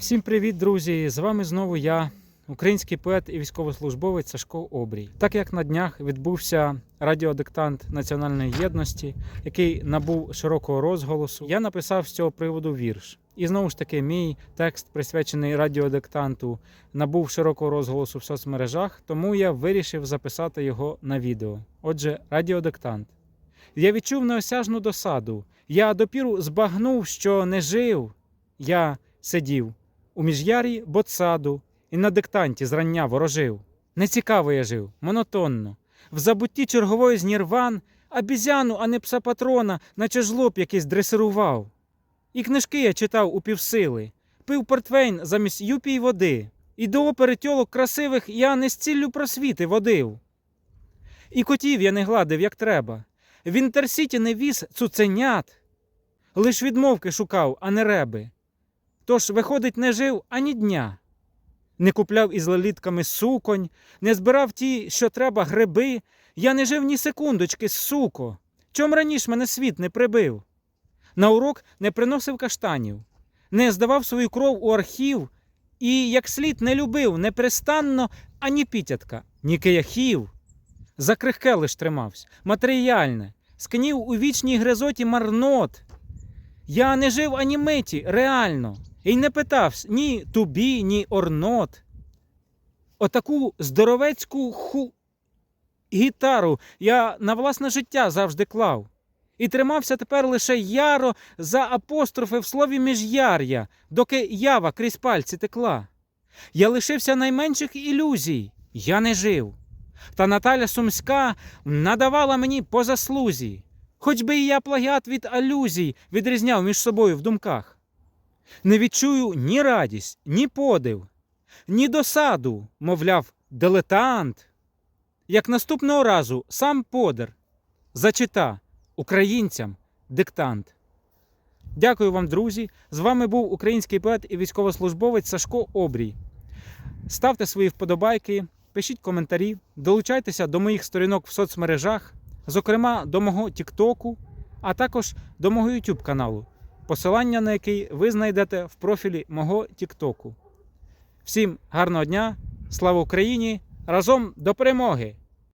Всім привіт, друзі! З вами знову я, український поет і військовослужбовець Сашко Обрій. Так як на днях відбувся радіодиктант національної єдності, який набув широкого розголосу, я написав з цього приводу вірш. І знову ж таки, мій текст, присвячений радіодиктанту, набув широкого розголосу в соцмережах, тому я вирішив записати його на відео. Отже, радіодиктант. Я відчув неосяжну досаду. Я допіру збагнув, що не жив. Я сидів у міжярі ботсаду і на диктанті зрання ворожив. Нецікаво я жив, монотонно. В забутті чергової з нірван, обізяну, а не пса патрона, наче жлоб якийсь дресирував. І книжки я читав у півсили, пив портвейн замість юпі й води, і до опери тьолок красивих я не з ціллю просвіти водив. І котів я не гладив, як треба. В інтерсіті не віз цуценят, лиш відмовки шукав, а не реби. Тож, виходить, не жив ані дня. Не купляв із лелітками суконь, не збирав ті, що треба, гриби. Я не жив ні секундочки, суко. Чом раніше мене світ не прибив? На урок не приносив каштанів, не здавав свою кров у архів і, як слід, не любив непрестанно ані пітятка, ні кияхів. За крихке лиш тримався, матеріальне, скнів у вічній гризоті марнот. Я не жив ані миті, реально, і не питався ні тубі, ні орнот. Отаку здоровецьку ху гітару я на власне життя завжди клав. І тримався тепер лише яро за апострофи в слові міжяр'я, доки ява крізь пальці текла. Я лишився найменших ілюзій, я не жив. Та Наталя Сумська надавала мені по заслузі, хоч би і я плагіат від алюзій відрізняв між собою в думках. Не відчую ні радість, ні подив, ні досаду, мовляв, дилетант. Як наступного разу сам подер зачита українцям диктант. Дякую вам, друзі. З вами був український поет і військовослужбовець Сашко Обрій. Ставте свої вподобайки, пишіть коментарі, долучайтеся до моїх сторінок в соцмережах, зокрема до мого Тіктоку, а також до мого YouTube каналу, посилання на який ви знайдете в профілі мого Тіктоку. Всім гарного дня! Слава Україні! Разом до перемоги!